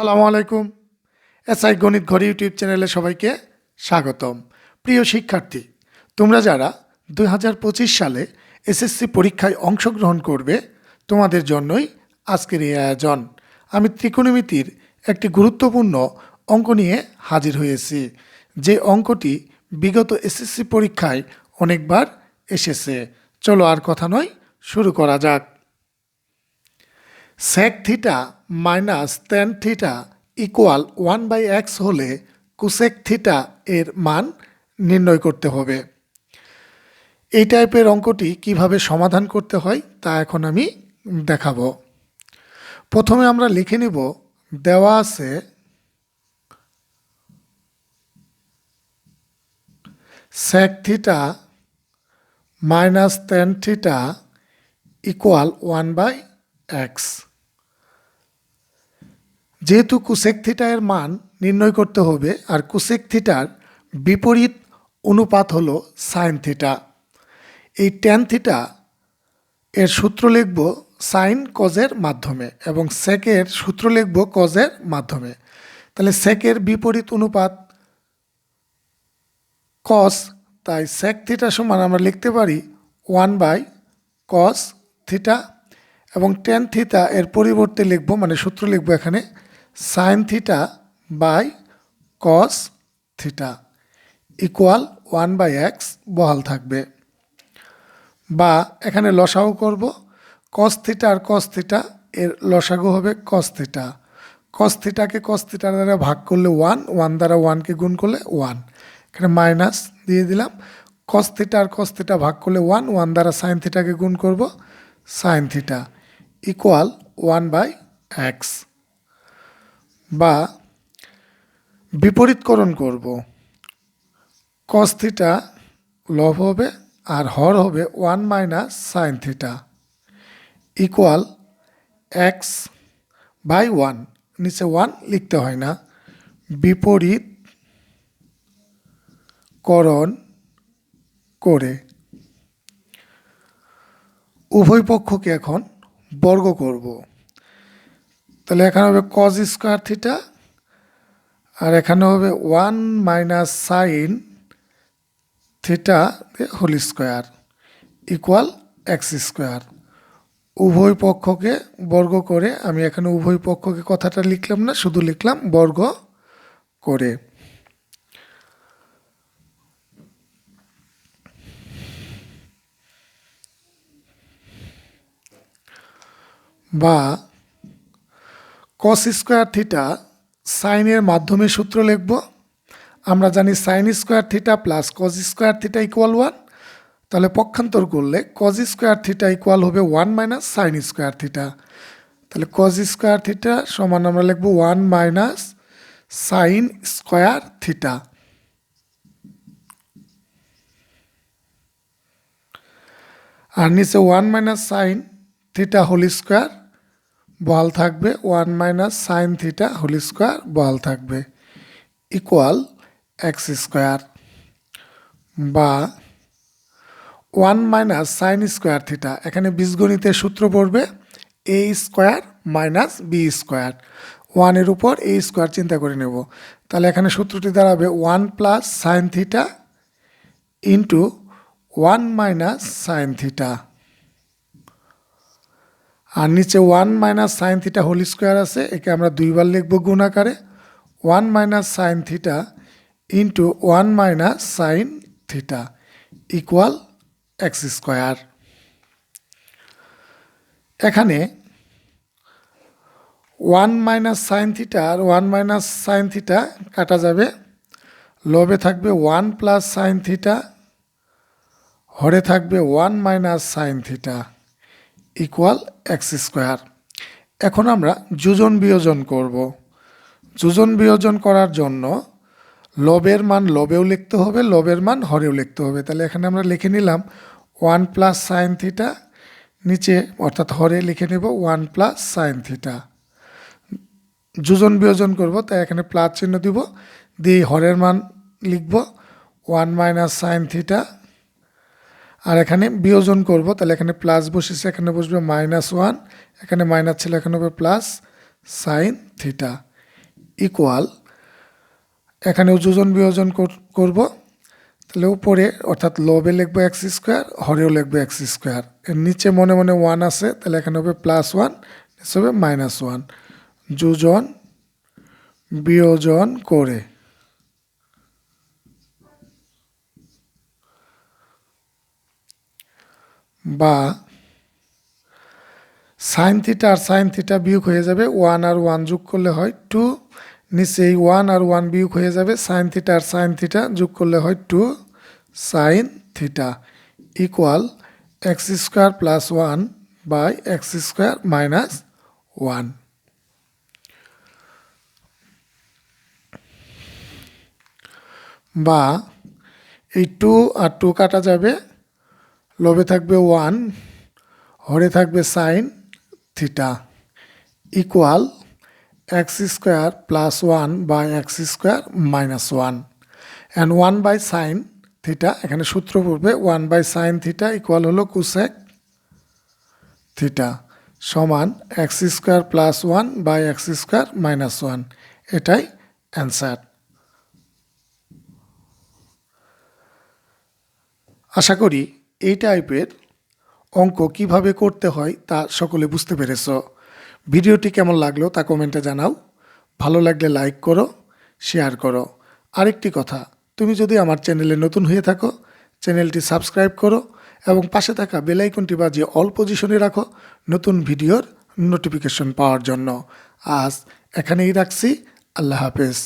সালামু আলাইকুম। এসআই গণিত ঘর ইউটিউব চ্যানেলে সবাইকে স্বাগতম। প্রিয় শিক্ষার্থী, তোমরা যারা দুই হাজার পঁচিশ সালে এসএসসি পরীক্ষায় অংশগ্রহণ করবে, তোমাদের জন্যই আজকের এই আয়োজন। আমি ত্রিকোণমিতির একটি গুরুত্বপূর্ণ অঙ্ক নিয়ে হাজির হয়েছি, যে অঙ্কটি বিগত এসএসসি পরীক্ষায় অনেকবার এসেছে। চলো আর কথা নয়, শুরু করা যাক। Sec theta minus ten theta equal one by x হলে কুসেক থিটা এর মান নির্ণয় করতে হবে। এই টাইপের অঙ্কটি কীভাবে সমাধান করতে হয় তা এখন আমি দেখাবো। প্রথমে আমরা লিখে নিব, দেওয়া আছে sec theta minus ten theta equal one by x যেহেতু কুসেক থিটা এর মান নির্ণয় করতে হবে, আর কুসেক থিটার বিপরীত অনুপাত হলো সাইন থিটা। এই ট্যান থিটা এর সূত্র লিখব সাইন কজের মাধ্যমে এবং সেকের সূত্র লিখব কজের মাধ্যমে। তাহলে সেকের বিপরীত অনুপাত কস, তাই সেক থিটা সমান আমরা লিখতে পারি ওয়ান বাই কস থিটা এবং টেন থিটা এর পরিবর্তে লিখব মানে সূত্র লিখব এখানে sine theta by cos theta equal one by X বহাল থাকবে। বা এখানে লসাগু করব। কস থিটা আর কস থিটা এর লসাগু হবে কস থিটা কস থিটাকে কস থিটার দ্বারা ভাগ করলে ওয়ান ওয়ান দ্বারা ওয়ানকে গুণ করলে ওয়ান এখানে মাইনাস দিয়ে দিলাম। কস থিটা আর কস থিটা ভাগ করলে ওয়ান ওয়ান দ্বারা সাইন থিটাকে গুণ করব। Sine theta equal one by X বা বিপরীতকরণ করব। কস থিটা লব হবে আর হর হবে one minus sine theta equal X by one নিচে ওয়ান লিখতে হয় না। বিপরীত করণ করে। উভয় পক্ষকে এখন বর্গ করব। তাহলে এখানে হবে কজ স্কোয়ার থিটা আর এখানে হবে one minus sine theta whole square equal X square উভয় পক্ষকে বর্গ করে, আমি এখানে উভয় পক্ষকে কথাটা লিখলাম না, শুধু লিখলাম বর্গ করে। বা কস স্কোয়ার থিটা সাইনের মাধ্যমে সূত্র লিখব। আমরা জানি sine square theta plus cos square theta equal one তাহলে পক্ষান্তর করলে কজ স্কোয়ার থিটা ইকুয়াল হবে one minus sine square theta তাহলে কজ স্কোয়ার থিটা সমান আমরা লিখব one minus sine square theta আর নিচে one minus sine theta whole square বল থাকবে one minus sine theta whole square বল থাকবে ইকুয়াল এক্স স্কোয়ার বা one minus sine square theta এখানে বীজগণিতের সূত্র পড়বে A square minus B square ওয়ানের উপর এ স্কোয়ার চিন্তা করে নেব। তাহলে এখানে সূত্রটি দাঁড়াবে one plus sine theta into one minus sine theta আর নিচে one minus sine theta whole square আছে, একে আমরা দুইবার লিখব গুণ আকারে। One minus sine theta into one minus sine theta equal x square এখানে ওয়ান মাইনাস সাইন থিটা আর ওয়ান মাইনাস সাইন থিটা কাটা যাবে। লবে থাকবে ওয়ান প্লাস সাইন থিটা হরে থাকবে one minus sine theta equal x square এখন আমরা যোজন বিয়োজন করব। যোজন বিয়োজন করার জন্য লবের মান লবেও লিখতে হবে, লবের মান হরেও লিখতে হবে। তাহলে এখানে আমরা লিখে নিলাম ওয়ান প্লাস সাইন থিটা, নিচে অর্থাৎ হরে লিখে নেব ওয়ান প্লাস সাইন থিটা। যোজন বিয়োজন করব, তাই এখানে প্লাস চিহ্ন দিব, দিয়ে হরের মান লিখব, ওয়ান মাইনাস সাইন থিটা আর এখানে বিয়োজন করব, তাহলে এখানে প্লাস বসেছে, এখানে বসবে মাইনাস ওয়ান এখানে মাইনাস ছিল, এখানে হবে প্লাস সাইন থিটা ইকুয়াল এখানেও যোজন বিয়োজন কর- করব, তাহলে উপরে অর্থাৎ লবে লিখব এক্স স্কোয়ার হরেও লিখব এক্স স্কোয়ার এর নিচে মনে মনে ওয়ান আছে, তাহলে এখানে হবে প্লাস ওয়ান নিচে হবে মাইনাস ওয়ান যোজন, বিয়োজন করে। বা সাইন থিটা আর সাইন থিটা বিয়োগ হয়ে যাবে ওয়ান আর ওয়ান যোগ করলে হয় টু নিচে এই ওয়ান আর ওয়ান বিয়োগ হয়ে যাবে সাইন থিটা আর সাইন থিটা যোগ করলে হয় two sine theta equal x square plus one by x square minus one বা এই টু আর টু কাটা যাবে লবে থাকবে ওয়ান, হরে থাকবে sine, theta, equal x square plus one by x square minus one. And one by sine theta, এখানে সূত্র পড়বে one by sine theta equal হলো কুসেক থিটা সমান x square plus one by x square minus one. এটাই answer. আশা করি এই টাইপের অঙ্ক কীভাবে করতে হয় তা সকলে বুঝতে পেরেছ। ভিডিওটি কেমন লাগল তা কমেন্টে জানাও। ভালো লাগলে লাইক করো শেয়ার করো। আরেকটি কথা, তুমি যদি আমার চ্যানেলে নতুন হয়ে থাকো চ্যানেলটি সাবস্ক্রাইব করো এবং পাশে থাকা বেলাইকনটি বাজিয়ে অল পজিশনে রাখো নতুন ভিডিওর নোটিফিকেশন পাওয়ার জন্য। আজ এখানেই রাখছি, আল্লাহ হাফেজ।